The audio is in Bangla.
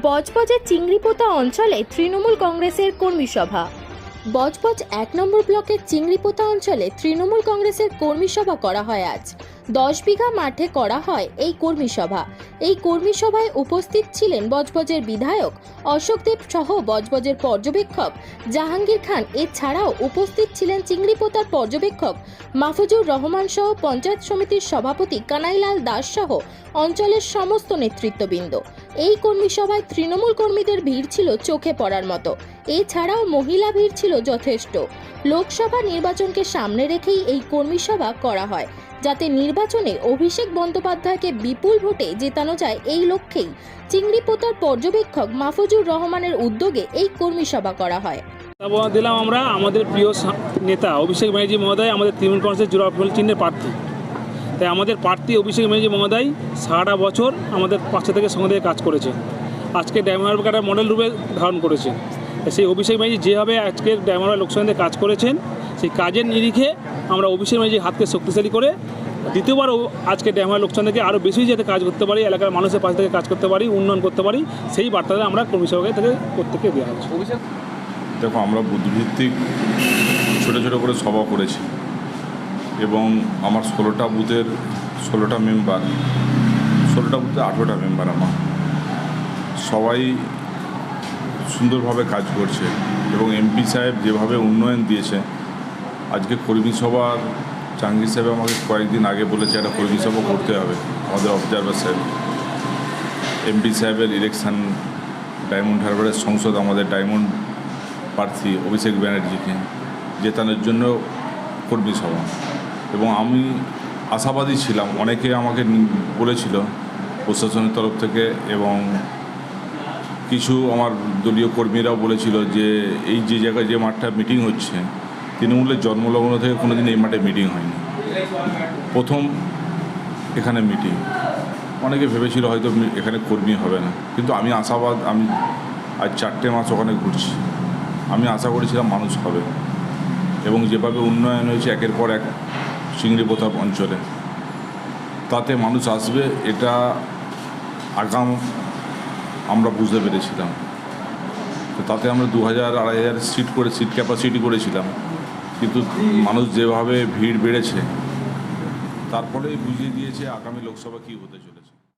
বজবজের চিংড়িপোতা অঞ্চলে তৃণমূল কংগ্রেসের কর্মী সভা। বজবজ এক নম্বর ব্লকের চিংড়িপোতা অঞ্চলে তৃণমূল কংগ্রেসের কর্মী সভা করা হয় আজ। দশ বিঘা মাঠে করা হয় এই কর্মী সভা। এই কর্মী সভায় উপস্থিত ছিলেন বজবজের বিধায়ক অশোকদেব সহ বজবজের পর্যবেক্ষক জাহাঙ্গীর খান। এছাড়াও উপস্থিত ছিলেন চিংড়িপোতার পর্যবেক্ষক মাহফুজুর রহমান সহ পঞ্চায়েত সমিতির সভাপতি কানাইলাল দাস সহ অঞ্চলের সমস্ত নেতৃত্ববৃন্দ। এই কর্মী সভায় তৃণমূল কর্মীদের ভিড় ছিল চোখে পড়ার মতো। এছাড়াও মহিলা ভিড় ছিল যথেষ্ট। লোকসভা নির্বাচনকে সামনে রেখেই এই কর্মী সভা করা হয়। যাতে নির্বাচনে অভিষেক বন্দ্যোপাধ্যায়কে বিপুল ভোটে জেতানো যায় এই লক্ষ্যেই চিংড়িপোতার পর্যবেক্ষক মাহফুজুর রহমানের উদ্যোগে এই কর্মী সভা করা হয়। দিলাম আমরা আমাদের প্রিয় নেতা অভিষেক ব্যানার্জি মহোদয়, আমাদের তৃণমূল কংগ্রেসের জোড়া চিহ্নের প্রার্থী। তাই আমাদের প্রার্থী অভিষেক ব্যানার্জি মহোদয় সারা বছর আমাদের পাশে থেকে সঙ্গে কাজ করেছে। আজকে কাটার মডেল রূপে ধারণ করেছে। সেই অভিষেক ব্যানার্জি যেভাবে আজকের ড্যামার লোকসভাতে কাজ করেছেন, সেই কাজের নিরিখে আমরা অভিষেক ব্যানার্জির হাতকে শক্তিশালী করে দ্বিতীয়বারও আজকে ড্যামের লোকসান থেকে আরও বেশি যাতে কাজ করতে পারি এলাকার মানুষের পাশে থেকে কাজ করতে পারি উন্নয়ন করতে পারি সেই বার্তাটা আমরা কর্মী সভাকে থেকে প্রত্যেককে দেওয়া হচ্ছে। দেখো আমরা বুদ্ধিভিত্তিক ছোটো ছোটো করে সভা করেছি এবং আমার ষোলোটা বুথের ষোলোটা মেম্বার ষোলোটা বুথে আঠেরোটা মেম্বার আমার। সবাই সুন্দরভাবে কাজ করছে এবং এমপি সাহেব যেভাবে উন্নয়ন দিয়েছে আজকে কর্মী সভার জাহাঙ্গীর সাহেব আমাকে কয়েকদিন আগে বলেছে একটা কর্মী সভা করতে হবে, আমাদের অবজারভার সাহেব। এমপি সাহেবের ইলেকশন ডায়মন্ড হারবারের সংসদ, আমাদের ডায়মন্ড প্রার্থী অভিষেক ব্যানার্জিকে জেতানোর জন্য কর্মী সভা। এবং আমি আশাবাদী ছিলাম, অনেকে আমাকে বলেছিল প্রশাসনের তরফ থেকে এবং কিছু আমার দলীয় কর্মীরাও বলেছিল যে এই যে জায়গায় যে মাঠটা মিটিং হচ্ছে তৃণমূলের জন্মলগ্ন থেকে কোনোদিন এই মাঠে মিটিং হয়নি। প্রথম এখানে মিটিং অনেকে ভেবেছিল হয়তো এখানে কর্মী হবে না। কিন্তু আমি আশাবাদ, আমি আজ চারটে মাস ওখানে ঘুরছি। আমি আশা করেছিলাম মানুষ হবে। এবং যেভাবে উন্নয়ন হয়েছে, একের পর এক চিংড়ি প্রতাপ অঞ্চলে। তাতে মানুষ আসবে, এটা আগাম আমরা বুঝতে পেরেছিলাম। তো তাতে আমরা দু হাজার আড়াই হাজার সিট করে সিট ক্যাপাসিটি করেছিলাম। কিন্তু মানুষ যেভাবে ভিড় বেড়েছে তারপরে বুঝিয়ে দিয়েছে আগামী লোকসভা কী হতে চলেছে।